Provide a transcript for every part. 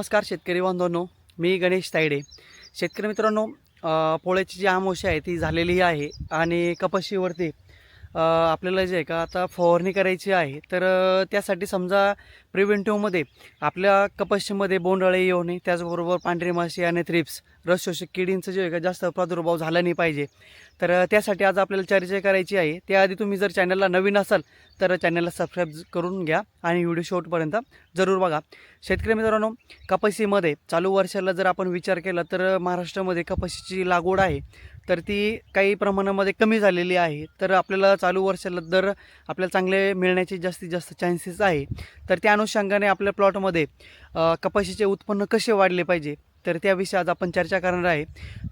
नमस्कार शेतकरी बांधवांनो मी गणेश तायडे. शेतकरी मित्रांनो पोळ्याची जी आमोशी आहे ती झालेली आहे आणि कपाशीवरती आपल्याला जे आहे का आता फवारणी करायची आहे तर त्यासाठी समजा प्रिव्हेंटिव्हमध्ये आपल्या कपाशीमध्ये बोंडअळी येऊ नये त्याचबरोबर पांढरी माशी आणि थ्रिप्स रस शोषक किडींचं जे आहे का जास्त प्रादुर्भाव झाला नाही पाहिजे. तर त्यासाठी आज आपल्याला चर्चा करायची आहे. त्याआधी तुम्ही जर चॅनलला नवीन असाल तर चॅनलला सबस्क्राईब करून घ्या आणि व्हिडिओ शेवटपर्यंत जरूर बघा. शेतकरी मित्रांनो कपाशीमध्ये चालू वर्षाला जर आपण विचार केला तर महाराष्ट्रामध्ये कपाशीची लागवड आहे. तर ती काही प्रमाणामध्ये कमी झालेली आहे. तर आपल्याला चालू वर्षाला दर आपल्याला चांगले मिळण्याचे जास्तीत जास्त चान्सेस आहे. तर त्या अनुषंगाने आपल्या प्लॉटमध्ये कपाशीचे उत्पन्न कसे वाढले पाहिजे? तर त्याविषयी आज आपण चर्चा करणार आहे.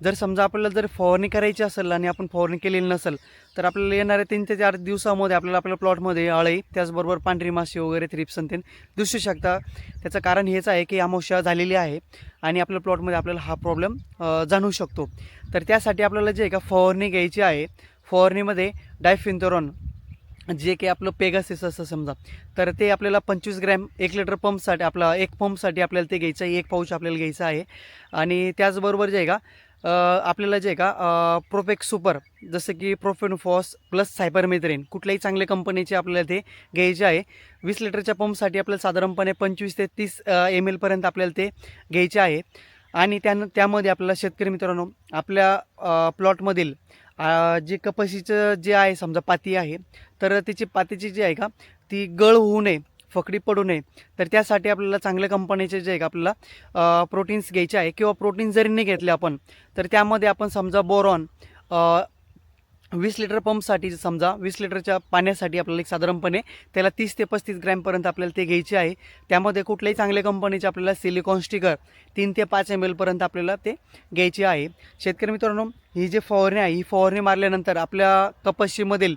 जर समजा आपल्याला जर फवारणी करायची असेल आणि आपण फवारणी केलेली नसेल तर आपल्याला येणाऱ्या तीन ते चार दिवसामध्ये आपल्याला आपल्या प्लॉटमध्ये अळी त्याचबरोबर पांढरी माशी वगैरे थ्रिप्सन ते दिसू शकता. त्याचं कारण हेच आहे की अमावस्या झालेली आहे आणि आपल्या प्लॉटमध्ये आपल्याला हा प्रॉब्लेम जाणवू शकतो. तर त्यासाठी आपल्याला जे आहे का फवारणी घ्यायची आहे फवारणीमध्ये डायफिंथोरॉन जे काही आपलं पेगासिस असं समजा तर ते आपल्याला पंचवीस ग्रॅम एक लिटर पंपसाठी आपला एक पंपसाठी आपल्याला ते घ्यायचं आहे एक पाऊच आपल्याला घ्यायचं आहे. आणि त्याचबरोबर जे आहे का आपल्याला जे आहे का प्रोफेक्स सुपर जसं की प्रोफेनफॉस प्लस सायबरमेथ्रेन कुठल्याही चांगल्या कंपनीचे आपल्याला ते घ्यायचे आहे. वीस लिटरच्या पंपसाठी आपल्याला साधारणपणे पंचवीस ते तीस एम एलपर्यंत आपल्याला ते घ्यायचे आहे. आणि त्यानं त्यामध्ये आपल्याला शेतकरी मित्रांनो आपल्या प्लॉटमधील जे कपाशीचं जे आहे समजा पाती आहे तर त्याची पातीची जी आहे का ती गळ होऊ नये फकडी पडू नये. तर त्यासाठी आपल्याला चांगल्या कंपनीचे जे आहे का आपल्याला प्रोटीन्स घ्यायचे आहे किंवा प्रोटीन जरी नाही घेतले आपण तर त्यामध्ये आपण समजा बोरॉन वीस लिटर पंपसाठी समजा वीस लिटरच्या पाण्यासाठी आपल्याला एक साधारणपणे त्याला तीस ते पस्तीस ग्रॅमपर्यंत आपल्याला ते घ्यायचे आहे. त्यामध्ये कुठल्याही चांगल्या कंपनीचे आपल्याला सिलिकॉन स्टिकर तीन ते पाच एम एलपर्यंत आपल्याला ते घ्यायचे आहे. शेतकरी मित्रांनो ही जी फवारणी आहे ही फवारणी मारल्यानंतर आपल्या कपाशीमधील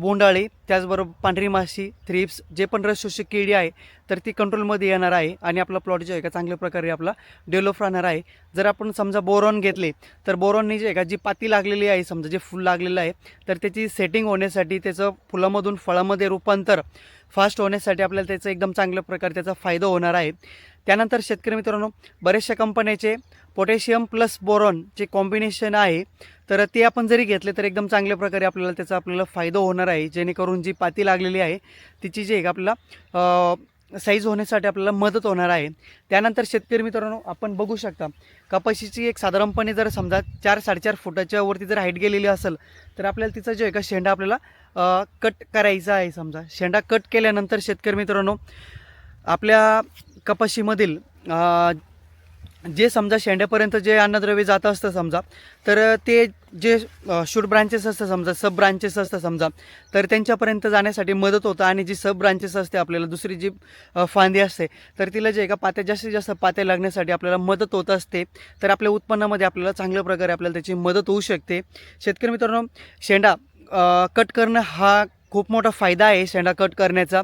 बोंडाळी त्याचबरोबर पांढरी माशी थ्रिप्स जे पण रस शोषक किडी आहे तर ती कंट्रोलमध्ये येणार आहे आणि आपला प्लॉट जो आहे का चांगल्या प्रकारे आपला डेव्हलप राहणार आहे. जर आपण समजा बोरॉन घेतले तर बोरॉननी जे आहे का जी पाती लागलेली आहे समजा जे फुल लागलेलं आहे तर त्याची सेटिंग होण्यासाठी त्याचं फुलामधून फळामध्ये रूपांतर फास्ट होण्यासाठी आपल्याला त्याचा एकदम चांगल्या प्रकारे त्याचा फायदा होणार आहे. त्यानंतर शेतकरी मित्रांनो बरेचशा कंपन्याचे पोटॅशियम प्लस बोरॉन जे कॉम्बिनेशन आहे तर ते आपण जरी घेतले तर एकदम चांगल्या प्रकारे आपल्याला त्याचा आपल्याला फायदा होणार आहे. जेणेकरून जी पाती लागलेली आहे तिची जी एक आपल्याला साईज होण्यासाठी आपल्याला मदत होणार आहे. त्यानंतर शेतकरी मित्रांनो आपण बघू शकता कपाशीची एक साधारणपणे जर समजा चार साडेचार फुटाच्या वरती जर हाईट गेलेली असेल तर आपल्याला तिचा जो आहे का शेंडा आपल्याला कट करायचा आहे समजा. शेंडा कट केल्यानंतर शेतकरी मित्रांनो आपल्या कपाशीमधील जे समजा शेंड्यापर्यंत जे अन्नद्रव्य जात असतं समजा तर ते जे शूट ब्रांचेस असतं समजा सब ब्रांचेस असतं समजा तर त्यांच्यापर्यंत जाण्यासाठी मदत होतं आणि जी सब ब्रांचेस असते आपल्याला दुसरी जी फांदी असते तर तिला जे एका पात्या जास्तीत जास्त पात्या लागण्यासाठी आपल्याला मदत होत असते तर आपल्या उत्पन्नामध्ये आपल्याला चांगल्या प्रकारे आपल्याला त्याची मदत होऊ शकते. शेतकरी मित्रांनो शेंडा कट करणं हा खूप मोठा फायदा आहे शेंडा कट करण्याचा.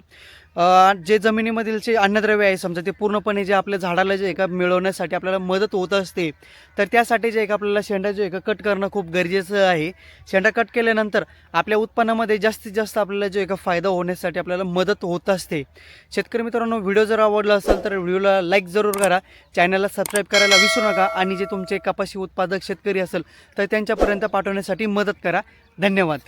जे जमिनीमधील जे अन्नद्रव्य आहे समजा ते पूर्णपणे जे आपल्या झाडाला जे एका मिळवण्यासाठी आपल्याला मदत होत असते तर त्यासाठी जे एक आपल्याला शेंडा जे एका कट करणं खूप गरजेचं आहे. शेंडा कट केल्यानंतर आपल्या उत्पन्नामध्ये जास्तीत जास्त आपल्याला जे एका फायदा होण्यासाठी आपल्याला मदत होत असते. शेतकरी मित्रांनो व्हिडिओ जर आवडला असेल तर व्हिडिओला लाईक जरूर करा. चॅनलला सबस्क्राईब करायला विसरू नका आणि जे तुमचे कपाशी उत्पादक शेतकरी असेल तर त्यांच्यापर्यंत पाठवण्यासाठी मदत करा. धन्यवाद.